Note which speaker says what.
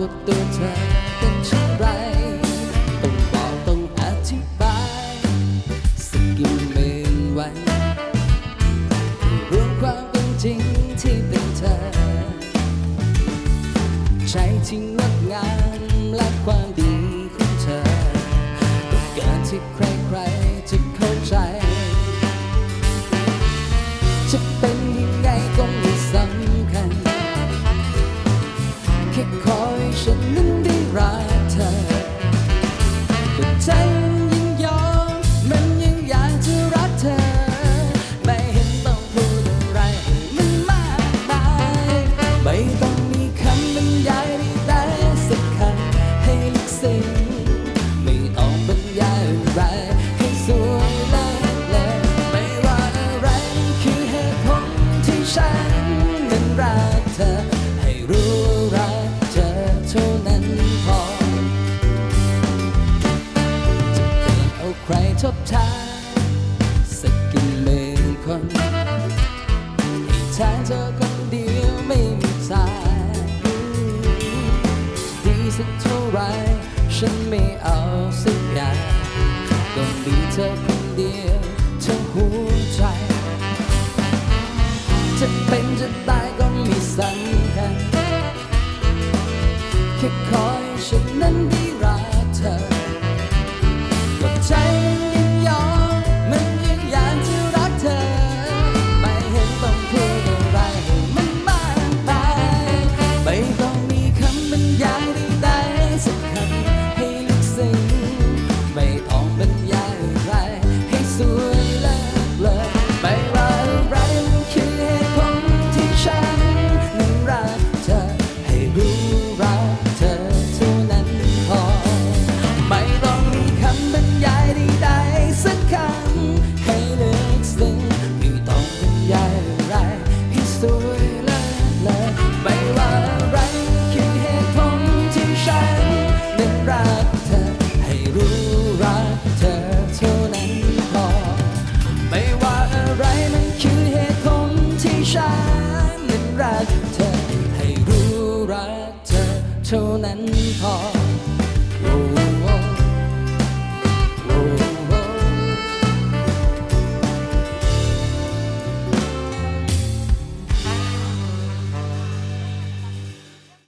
Speaker 1: ว่าตัวเธอเป็นเช่นไร ต้องบอกต้องอธิบายสกิมเมนไว้รวมความเป็นจริงที่เป็นเธอ ใช้ทิ้งงดงามและความดีของเธอ ก็เกินที่ใครๆจะเข้าใจ จะเป็น ทบทานสักกี่หมื่นคนให้ทาเธอคนเดียวไม่มีทางดีสักเท่าไรฉันไม่เอาสักอย่างต้องมีเธอคนเดียวทั้งหัวใจ จะเป็นจะตายก็ไม่สำคัญแค่คอยฉันนั้นได้รักเธอ guitar